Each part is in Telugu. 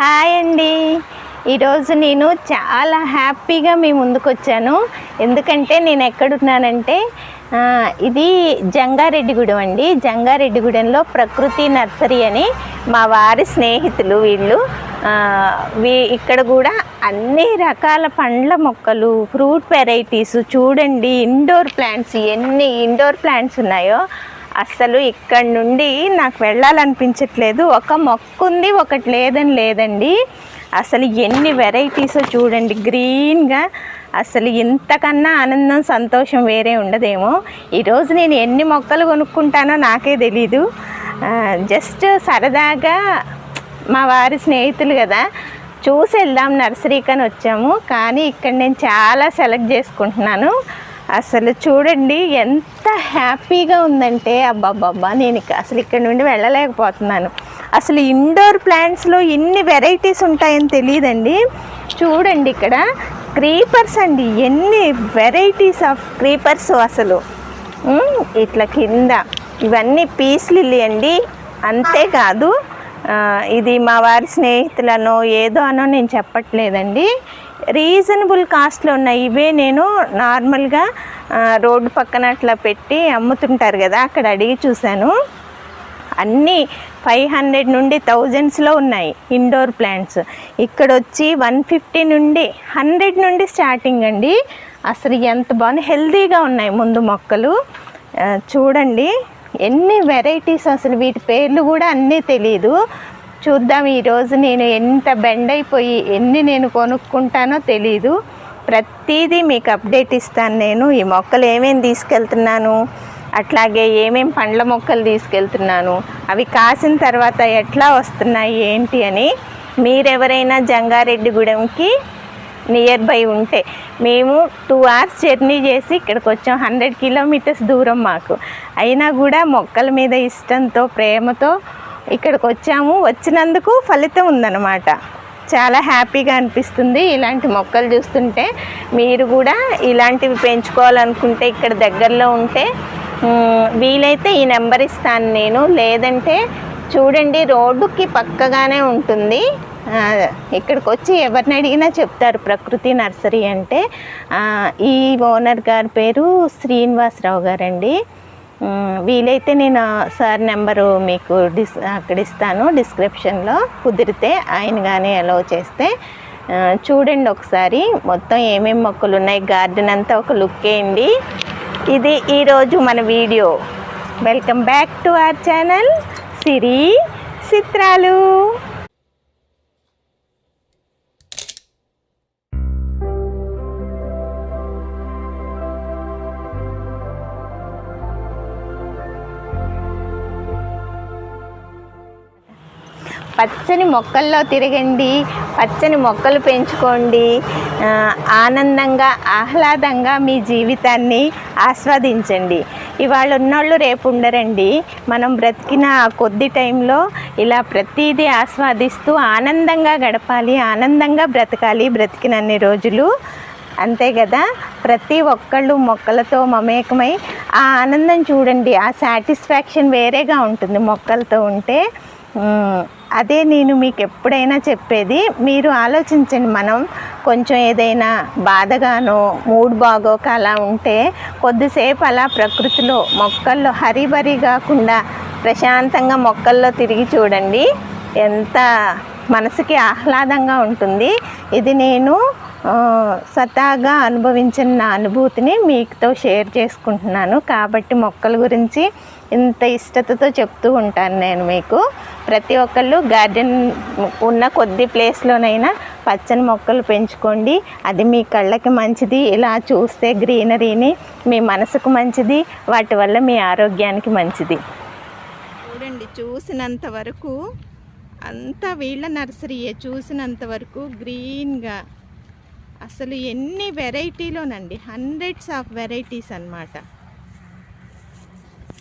హాయ్ అండి. ఈరోజు నేను చాలా హ్యాపీగా మీ ముందుకు వచ్చాను ఎందుకంటే నేను ఎక్కడున్నానంటే ఇది జంగారెడ్డిగూడెం అండి. జంగారెడ్డిగూడెంలో ప్రకృతి నర్సరీ అని మా వారి స్నేహితులు వీళ్ళు. వీ ఇక్కడ కూడా అన్ని రకాల పండ్ల మొక్కలు ఫ్రూట్ వెరైటీస్ చూడండి. ఇండోర్ ప్లాంట్స్ ఎన్ని ఇండోర్ ప్లాంట్స్ ఉన్నాయో అస్సలు ఇక్కడ నుండి నాకు వెళ్ళాలనిపించట్లేదు. ఒక మొక్క ఉంది ఒకటి లేదని లేదండి. అసలు ఎన్ని వెరైటీస్ చూడండి. గ్రీన్గా అసలు ఇంతకన్నా ఆనందం సంతోషం వేరే ఉండదేమో. ఈరోజు నేను ఎన్ని మొక్కలు కొనుక్కుంటానో నాకే తెలీదు. జస్ట్ సరదాగా మా వారి స్నేహితులు కదా చూసి వెళ్దాం నర్సరీకని వచ్చాము. కానీ ఇక్కడ నేను చాలా సెలెక్ట్ చేసుకుంటున్నాను. అసలు చూడండి ఎంత హ్యాపీగా ఉందంటే అబ్బాబ్బాబ్బా నేను అసలు ఇక్కడ నుండి వెళ్ళలేకపోతున్నాను. అసలు ఇండోర్ ప్లాంట్స్లో ఇన్ని వెరైటీస్ ఉంటాయని తెలియదండి. చూడండి ఇక్కడ క్రీపర్స్ అండి ఎన్ని వెరైటీస్ ఆఫ్ క్రీపర్స్ అసలు. ఇట్లా కింద ఇవన్నీ పీస్ లిల్లీ అండి. అంతేకాదు ఇది మా వారి స్నేహితులనో ఏదో అనో నేను చెప్పట్లేదండి. రీజనబుల్ కాస్ట్లో ఉన్నాయి. ఇవే నేను నార్మల్గా రోడ్డు పక్కన అట్లా పెట్టి అమ్ముతుంటారు కదా అక్కడ అడిగి చూశాను. అన్నీ ఫైవ్ హండ్రెడ్ నుండి థౌజండ్స్లో ఉన్నాయి ఇండోర్ ప్లాంట్స్. ఇక్కడ వచ్చి వన్ ఫిఫ్టీ నుండి హండ్రెడ్ నుండి స్టార్టింగ్ అండి. అసలు ఎంత బాగుంది. హెల్తీగా ఉన్నాయి ముందు మొక్కలు. చూడండి ఎన్ని వెరైటీస్ అసలు వీటి పేర్లు కూడా అన్నీ తెలియదు చూద్దాం ఈరోజు నేను ఎంత బెండ్ అయిపోయి ఎన్ని నేను కొనుక్కుంటానో తెలీదు. ప్రతిదీ మీకు అప్డేట్ ఇస్తాను నేను. ఈ మొక్కలు ఏమేమి తీసుకెళ్తున్నాను అట్లాగే ఏమేం పండ్ల మొక్కలు తీసుకెళ్తున్నాను అవి కాసిన తర్వాత ఎట్లా వస్తున్నాయి ఏంటి అని మీరెవరైనా జంగారెడ్డిగూడెంకి నియర్ బై ఉంటే మేము టూ అవర్స్ జర్నీ చేసి ఇక్కడికి వచ్చాం హండ్రెడ్ కిలోమీటర్స్ దూరం మాకు. అయినా కూడా మొక్కల మీద ఇష్టంతో ప్రేమతో ఇక్కడికి వచ్చాము. వచ్చినందుకు ఫలితం ఉందన్నమాట. చాలా హ్యాపీగా అనిపిస్తుంది ఇలాంటి మొక్కలు చూస్తుంటే. మీరు కూడా ఇలాంటివి పెంచుకోవాలనుకుంటే ఇక్కడ దగ్గరలో ఉంటే వీలైతే ఈ నెంబర్ ఇస్తాను నేను. లేదంటే చూడండి రోడ్డుకి పక్కగానే ఉంటుంది. ఇక్కడికి వచ్చి ఎవరిని అడిగినా చెప్తారు ప్రకృతి నర్సరీ అంటే. ఈ ఓనర్ గారి పేరు శ్రీనివాసరావు గారండి. వీలైతే నేను సార్ నెంబరు మీకు డిస్ అక్కడ ఇస్తాను డిస్క్రిప్షన్లో. కుదిరితే ఆయన కానీ అలో చేస్తే చూడండి ఒకసారి మొత్తం ఏమేమి మొక్కలు ఉన్నాయి. గార్డెన్ అంతా ఒక లుక్ వేయండి ఇది ఈరోజు మన video. Welcome back to our channel Siri Chitralu. పచ్చని మొక్కల్లో తిరగండి పచ్చని మొక్కలు పెంచుకోండి. ఆనందంగా ఆహ్లాదంగా మీ జీవితాన్ని ఆస్వాదించండి. ఇవాళ ఉన్నోళ్ళు రేపు ఉండరండి. మనం బ్రతికిన కొద్ది టైంలో ఇలా ప్రతిదీ ఆస్వాదిస్తూ ఆనందంగా గడపాలి ఆనందంగా బ్రతకాలి బ్రతికినన్ని రోజులు. అంతే కదా ప్రతి ఒక్కళ్ళు మొక్కలతో మమేకమై ఆ ఆనందం చూడండి. ఆ సాటిస్ఫాక్షన్ వేరేగా ఉంటుంది మొక్కలతో ఉంటే. అదే నేను మీకు ఎప్పుడైనా చెప్పేది మీరు ఆలోచించండి మనం కొంచెం ఏదైనా బాధగానో మూడ్ బాగోక అలా ఉంటే కొద్దిసేపు అలా ప్రకృతిలో మొక్కల్లో హరిబరి కాకుండా ప్రశాంతంగా మొక్కల్లో తిరిగి చూడండి. ఎంత మనసుకి ఆహ్లాదంగా ఉంటుంది. ఇది నేను సతాగా అనుభవించిన నా అనుభూతిని మీతో షేర్ చేసుకుంటున్నాను. కాబట్టి మొక్కల గురించి ఇంత ఇష్టతతో చెప్తూ ఉంటాను నేను మీకు. ప్రతి ఒక్కళ్ళు గార్డెన్ ఉన్న కొద్ది ప్లేస్లోనైనా పచ్చని మొక్కలు పెంచుకోండి. అది మీ కళ్ళకి మంచిది. ఇలా చూస్తే గ్రీనరీని మీ మనసుకు మంచిది. వాటి వల్ల మీ ఆరోగ్యానికి మంచిది. చూడండి చూసినంత వరకు అంతా వీళ్ళ నర్సరీయే. చూసినంత వరకు గ్రీన్గా. అసలు ఎన్ని వెరైటీలోనండి హండ్రెడ్స్ ఆఫ్ వెరైటీస్ అన్నమాట.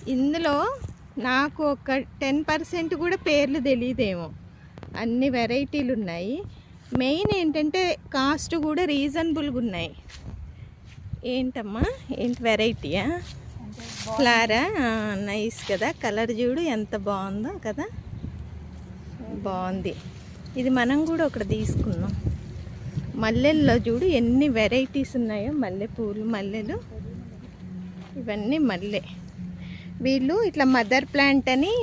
ఇందులో నాకు ఒక టెన్ పర్సెంట్ కూడా పేర్లు తెలియదేమో అన్ని వెరైటీలు ఉన్నాయి మెయిన్ ఏంటంటే కాస్ట్ కూడా రీజనబుల్గా ఉన్నాయి ఏంటమ్మా? ఏంటి వెరైటీయా? ఫ్లారా నైస్ కదా. కలర్ చూడు ఎంత బాగుందో కదా. బాగుంది. ఇది మనం కూడా ఒకటి తీసుకుందాం. మల్లెల్లో చూడు ఎన్ని వెరైటీస్ ఉన్నాయో మల్లెపూలు మల్లెలు. ఇవన్నీ మల్లె. వీళ్ళు ఇట్లా మదర్ ప్లాంట్ అని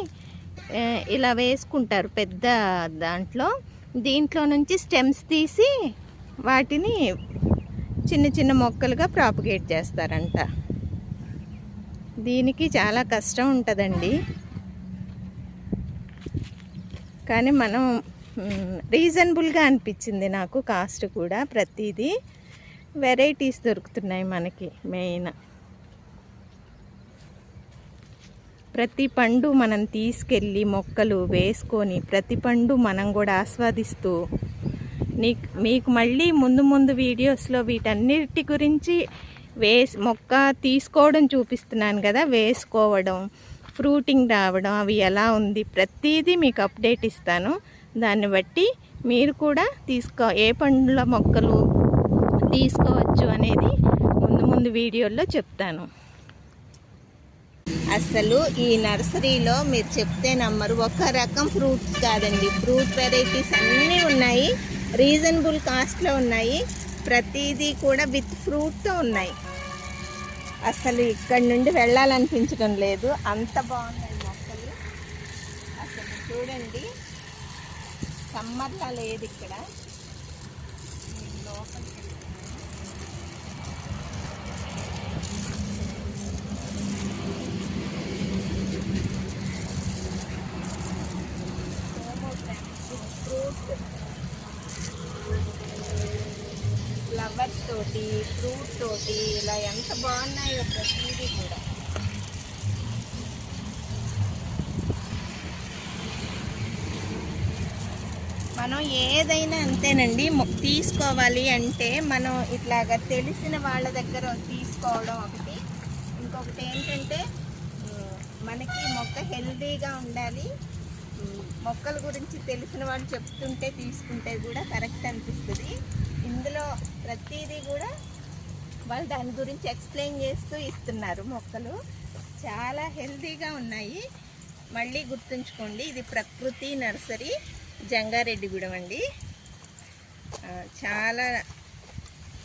ఇలా వేసుకుంటారు పెద్ద దాంట్లో. దీంట్లో నుంచి స్టెమ్స్ తీసి వాటిని చిన్న చిన్న మొక్కలుగా ప్రాపగేట్ చేస్తారంట. దీనికి చాలా కష్టం ఉంటుందండి. కానీ మనం రీజనబుల్గా అనిపించింది నాకు కాస్ట్ కూడా ప్రతిదీ. వెరైటీస్ దొరుకుతున్నాయి మనకి మెయిన్. ప్రతి పండు మనం తీసుకెళ్ళి మొక్కలు వేసుకొని ప్రతి పండు మనం కూడా ఆస్వాదిస్తూ నీకు మీకు మళ్ళీ ముందు ముందు వీడియోస్లో వీటన్నిటి గురించి వేస్ మొక్క తీసుకోవడం చూపిస్తున్నాను కదా వేసుకోవడం ఫ్రూటింగ్ రావడం అవి ఎలా ఉంది ప్రతిదీ మీకు అప్డేట్ ఇస్తాను. దాన్ని బట్టి మీరు కూడా తీసుకో ఏ పండ్ల మొక్కలు తీసుకోవచ్చు అనేది ముందు ముందు వీడియోల్లో చెప్తాను. అసలు ఈ నర్సరీలో మీరు చెప్తే నమ్మరు. ఒక రకం ఫ్రూట్స్ కాదండి. ఫ్రూట్ వెరైటీస్ అన్నీ ఉన్నాయి. రీజనబుల్ కాస్ట్లో ఉన్నాయి. ప్రతిదీ కూడా విత్ ఫ్రూట్తో ఉన్నాయి. అసలు ఇక్కడి నుండి వెళ్ళాలనిపించడం లేదు. అంత బాగున్నాయి మొక్కలు. అసలు చూడండి. సమ్మర్లా లేదు ఇక్కడ. లోపలికి ఫ్లవర్స్ తోటి ఫ్రూట్ తోటి ఇలా ఎంత బాగున్నాయో ప్రతిదీ కూడా మనం ఏదైనా అంతేనండి. తీసుకోవాలి అంటే మనం ఇట్లాగా తెలిసిన వాళ్ళ దగ్గర తీసుకోవడం ఒకటి. ఇంకొకటి ఏంటంటే మనకి మొక్క హెల్దీగా ఉండాలి. మొక్కల గురించి తెలిసిన వాళ్ళు చెప్తుంటే తీసుకుంటే కూడా కరెక్ట్ అనిపిస్తుంది. ఇందులో ప్రతిదీ కూడా వాళ్ళు దాని గురించి ఎక్స్ప్లెయిన్ చేస్తూ ఇస్తున్నారు మొక్కలు. చాలా హెల్దీగా ఉన్నాయి. మళ్ళీ గుర్తుంచుకోండి ఇది ప్రకృతి నర్సరీ. జంగారెడ్డిగూడెం అండి. చాలా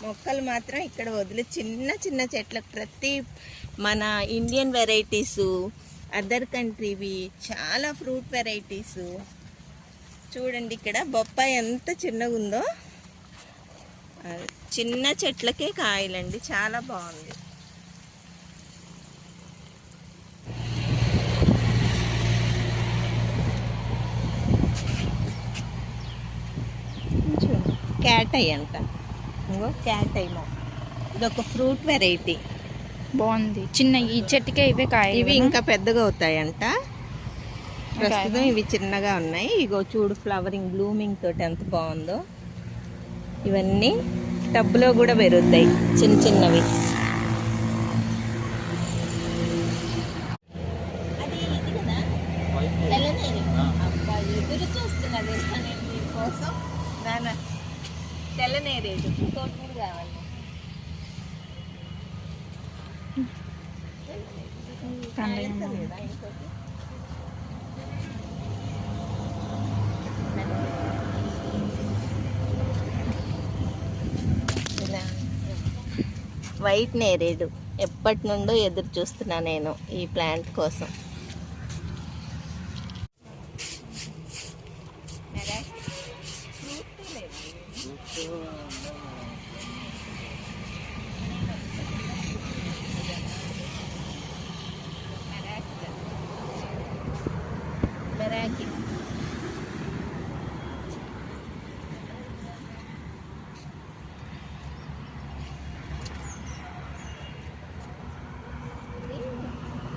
మొక్కలు మాత్రం ఇక్కడ వదిలి చిన్న చిన్న చెట్లకు ప్రతి మన ఇండియన్ వెరైటీసు అదర్ కంట్రీవి చాలా ఫ్రూట్ వెరైటీసు. చూడండి ఇక్కడ బొప్పాయి ఎంత చిన్నగా ఉందో చిన్న చెట్లకే కాయలండి చాలా బాగుంది చూడు క్యాట్ అయ్యి అంట. ఇంకో క్యాట్ అయ్యి మొక్క ఇది ఒక ఫ్రూట్ వెరైటీ. బాగుంది. చిన్న ఈ చెట్టుకే ఇవే కాయలు ఇవి ఇంకా పెద్దగా అవుతాయంట. ప్రస్తుతం ఇవి చిన్నగా ఉన్నాయి. ఇగో చూడు ఫ్లవరింగ్ బ్లూమింగ్ తోటి ఎంత బాగుందో. ఇవన్నీ టబ్లో కూడా పెరుగుతాయి. చిన్న చిన్నవి అది ఇది కదా తెల్లనేరు అబ్బా ఎదురు చూస్తున్నా తెలుసా నేను మీకోసం నాన్న ఇంకోటి కూడా కావాలి. వైట్ నేరేడు. ఎప్పటి నుండో ఎదురు చూస్తున్నా నేను ఈ ప్లాంట్ కోసం మెరాకి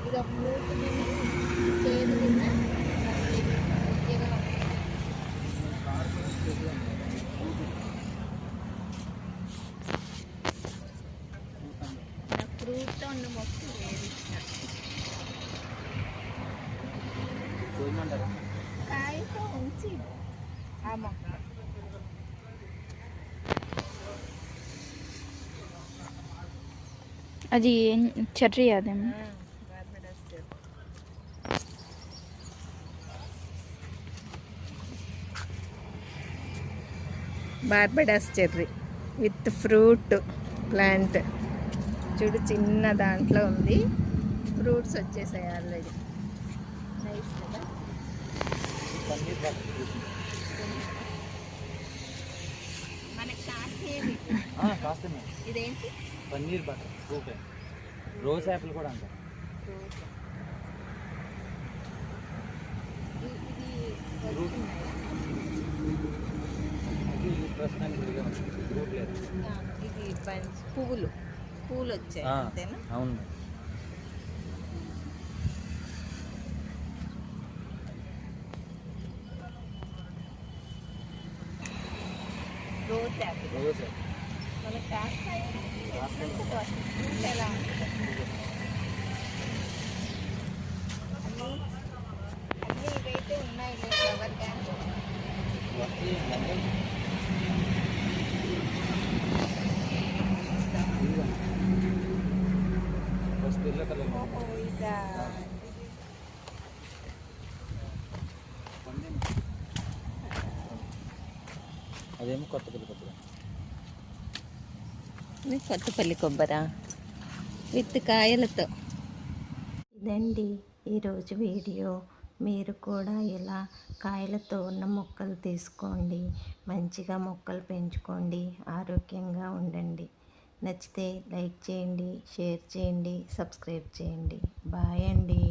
ఇక ఫ్రూట్ చేదు తిన్నా ఫ్రూట్తో ఉన్న మొక్కలు వేరు కాయతో ఉంచి ఆ మొక్క అది చెర్రీ అదేమో Barbados cherry with fruit plant. చూడు చిన్న దాంట్లో ఉంది. ఫ్రూట్స్ వచ్చేసాయి ఆల్రెడీ. నైస్ కదా? మనకి ఇదేంటి? Paneer butter. Okay. Rose apple కూడా అంటారు ఇది ప్రస్తుతానికి. ఫ్రూట్ లేదు. ఇది పువ్వులు. పువ్వులు వచ్చాయి అంతేనా? అవును. Rose apple. మనకి కాస్తాయి ఎలా అన్నీ ఇవైతే ఉన్నాయి ఫ్లవర్ కానీ అదేమో కొత్త పిల్ల కొత్తగా ఇది కొత్తపల్లి కొబ్బరా విత్ కాయలతో. ఇదండి ఈరోజు వీడియో. మీరు కూడా ఇలా కాయలతో ఉన్న మొక్కలు తీసుకోండి. మంచిగా మొక్కలు పెంచుకోండి. ఆరోగ్యంగా ఉండండి. నచ్చితే లైక్ చేయండి షేర్ చేయండి సబ్స్క్రైబ్ చేయండి. బాయ్ అండి.